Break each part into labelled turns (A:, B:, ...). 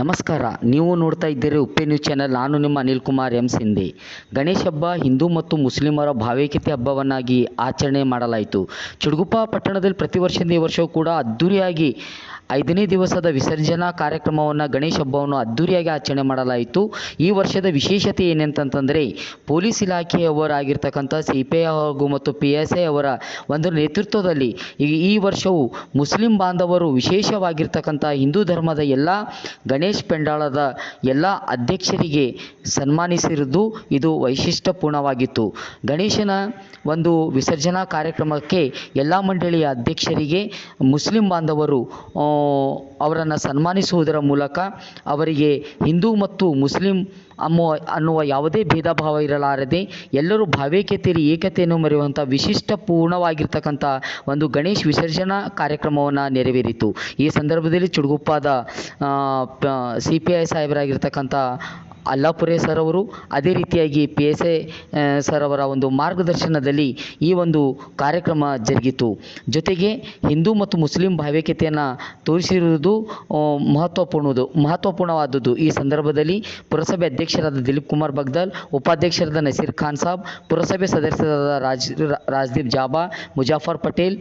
A: ನಮಸ್ಕಾರ, ನೀವು ನೋಡ್ತಾ ಇದ್ದೀರಿ ಉಪ್ಪೆ ನ್ಯೂಸ್ ಚಾನೆಲ್. ನಾನು ನಿಮ್ಮ ಅನಿಲ್ ಕುಮಾರ್ ಎಂ ಸಿಂಧಿ. ಗಣೇಶ ಹಬ್ಬ ಹಿಂದೂ ಮತ್ತು ಮುಸ್ಲಿಮರ ಭಾವೈಕ್ಯತೆ ಹಬ್ಬವನ್ನಾಗಿ ಆಚರಣೆ ಮಾಡಲಾಯಿತು. ಚುಡುಗುಪ್ಪ ಪಟ್ಟಣದಲ್ಲಿ ಪ್ರತಿ ವರ್ಷದಿಂದ ಈ ವರ್ಷವೂ ಕೂಡ ಅದ್ದೂರಿಯಾಗಿ ಐದನೇ ದಿವಸದ ವಿಸರ್ಜನಾ ಕಾರ್ಯಕ್ರಮವನ್ನು ಗಣೇಶ ಹಬ್ಬವನ್ನು ಅದ್ದೂರಿಯಾಗಿ ಆಚರಣೆ ಮಾಡಲಾಯಿತು. ಈ ವರ್ಷದ ವಿಶೇಷತೆ ಏನಂತಂತಂದರೆ, ಪೊಲೀಸ್ ಇಲಾಖೆಯವರಾಗಿರ್ತಕ್ಕಂಥ ಸಿ ಪಿ ಐ ಹಾಗೂ ಮತ್ತು ಪಿ ಎಸ್ ಐ ಅವರ ಒಂದು ನೇತೃತ್ವದಲ್ಲಿ ಈ ವರ್ಷವು ಮುಸ್ಲಿಂ ಬಾಂಧವರು ವಿಶೇಷವಾಗಿರ್ತಕ್ಕಂಥ ಹಿಂದೂ ಧರ್ಮದ ಎಲ್ಲ ಗಣೇಶ್ ಪೆಂಡಾಳದ ಎಲ್ಲ ಅಧ್ಯಕ್ಷರಿಗೆ ಸನ್ಮಾನಿಸಿರುವುದು ಇದು ವೈಶಿಷ್ಟ್ಯಪೂರ್ಣವಾಗಿತ್ತು. ಗಣೇಶನ ಒಂದು ವಿಸರ್ಜನಾ ಕಾರ್ಯಕ್ರಮಕ್ಕೆ ಎಲ್ಲ ಮಂಡಳಿಯ ಅಧ್ಯಕ್ಷರಿಗೆ ಮುಸ್ಲಿಂ ಬಾಂಧವರು ಅವರನ್ನು ಸನ್ಮಾನಿಸುವುದರ ಮೂಲಕ ಅವರಿಗೆ ಹಿಂದೂ ಮತ್ತು ಮುಸ್ಲಿಂ ಅನ್ನುವ ಅನ್ನುವ ಯಾವುದೇ ಭೇದ ಭಾವ ಇರಲಾರದೆ ಎಲ್ಲರೂ ಭಾವೈಕ್ಯತೆಯಲ್ಲಿ ಏಕತೆಯನ್ನು ಮರೆಯುವಂಥ ವಿಶಿಷ್ಟ ಪೂರ್ಣವಾಗಿರ್ತಕ್ಕಂಥ ಒಂದು ಗಣೇಶ್ ವಿಸರ್ಜನಾ ಕಾರ್ಯಕ್ರಮವನ್ನು ನೆರವೇರಿತು. ಈ ಸಂದರ್ಭದಲ್ಲಿ ಚುಡುಗುಪ್ಪಾದ ಸಿ ಪಿ ಐ ಸಾಹೇಬರಾಗಿರ್ತಕ್ಕಂಥ ಅಲ್ಲಾಪುರೆ ಸರ್ ಅವರು ಅದೇ ರೀತಿಯಾಗಿ ಪಿ ಎಸ್ ಎ ಸರ್ ಅವರ ಒಂದು ಮಾರ್ಗದರ್ಶನದಲ್ಲಿ ಈ ಒಂದು ಕಾರ್ಯಕ್ರಮ ಜರುಗಿತು. ಜೊತೆಗೆ ಹಿಂದೂ ಮತ್ತು ಮುಸ್ಲಿಂ ಭಾವೈಕ್ಯತೆಯನ್ನು ತೋರಿಸಿರುವುದು ಮಹತ್ವಪೂರ್ಣದು, ಮಹತ್ವಪೂರ್ಣವಾದದ್ದು. ಈ ಸಂದರ್ಭದಲ್ಲಿ ಪುರಸಭೆ ಅಧ್ಯಕ್ಷರಾದ ದಿಲೀಪ್ ಕುಮಾರ್ ಬಗ್ದಲ್, ಉಪಾಧ್ಯಕ್ಷರಾದ ನಸೀರ್ ಖಾನ್ ಸಾಬ್, ಪುರಸಭೆ ಸದಸ್ಯರಾದ ರಾಜ್ ರಾಜ್ದೀಪ್ ಜಾಬಾ, ಮುಜಾಫರ್ ಪಟೇಲ್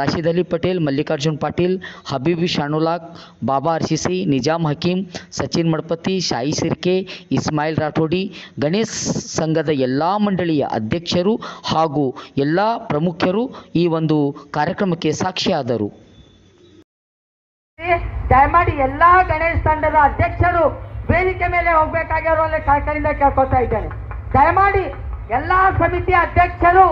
A: ರಾಶಿದ್ ಅಲಿ ಪಟೇಲ್, ಮಲ್ಲಿಕಾರ್ಜುನ್ ಪಾಟೀಲ್, ಹಬೀಬಿ ಶಾನುಲಾಕ್, ಬಾಬಾ ಅರ್ಶಿಸಿ ನಿಜಾಮ್ ಹಕೀಂ, ಸಚಿನ್ ಮಡ್ಪತಿ ಶಾಯಿ ಸಿರ್ಕೆ ಇಸ್ಮಾಯಿಲ್ ರಾಠೋಡಿ, ಗಣೇಶ್ ಸಂಘದ ಎಲ್ಲ ಮಂಡಳಿಯ ಅಧ್ಯಕ್ಷರು ಹಾಗೂ ಎಲ್ಲ ಪ್ರಮುಖರು ಈ ಒಂದು ಕಾರ್ಯಕ್ರಮಕ್ಕೆ ಸಾಕ್ಷಿಯಾದರು.
B: ದಯಮಾಡಿ ಎಲ್ಲ ಗಣೇಶ್ ತಂಡದ ಅಧ್ಯಕ್ಷರು ವೇದಿಕೆ ಮೇಲೆ ಹೋಗ್ಬೇಕಾಗಿರೋ ಅಲ್ಲಿ ಕಳಕಳಿಂದ ಕೇಳ್ಕೊತಾ ಇದ್ದೇನೆ ದಯಮಾಡಿ ಎಲ್ಲಾ ಸಮಿತಿ ಅಧ್ಯಕ್ಷರು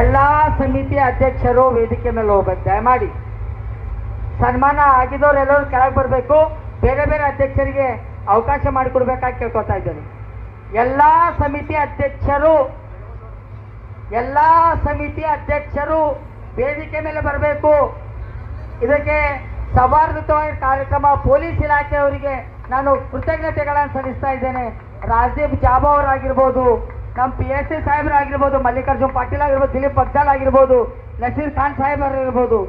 B: ಎಲ್ಲಾ ಸಮಿತಿ ಅಧ್ಯಕ್ಷರು ವೇದಿಕೆ ಮೇಲೆ ಹೋಗ್ಬೇಕು. ದಯಮಾಡಿ. ಸನ್ಮಾನ ಆಗಿದವ್ರು ಎಲ್ಲರೂ ಕೆಳಗೆ ಬರಬೇಕು. ಬೇರೆ ಬೇರೆ ಅಧ್ಯಕ್ಷರಿಗೆ ಅವಕಾಶ ಮಾಡಿಕೊಡ್ಬೇಕಾಗಿ ಕೇಳ್ಕೊತಾ ಇದ್ದೇನೆ. ಎಲ್ಲ ಸಮಿತಿ ಅಧ್ಯಕ್ಷರು, ಎಲ್ಲ ಸಮಿತಿ ಅಧ್ಯಕ್ಷರು ವೇದಿಕೆ ಮೇಲೆ ಬರಬೇಕು. ಇದಕ್ಕೆ ಸೌಹಾರ್ದತವಾಗಿ ಕಾರ್ಯಕ್ರಮ ಪೊಲೀಸ್ ಇಲಾಖೆಯವರಿಗೆ ನಾನು ಕೃತಜ್ಞತೆಗಳನ್ನು ಸಲ್ಲಿಸ್ತಾ ಇದ್ದೇನೆ. ರಾಜದೀಪ್ ಜಾಬಾ ಅವರಾಗಿರ್ಬೋದು ನಮ್ಮ ಪಿ ಎಸ್ ಸಿ ಸಾಹೇಬ್ರಾಗಿರ್ಬೋದು, ಮಲ್ಲಿಕಾರ್ಜುನ್ ಪಾಟೀಲ್ ಆಗಿರ್ಬೋದು, ದಿಲೀಪ್ ಬಗ್ದಾಲ್ ಆಗಿರ್ಬೋದು, ನಸೀರ್ ಖಾನ್ ಸಾಹೇಬ್ ಆಗಿರ್ಬೋದು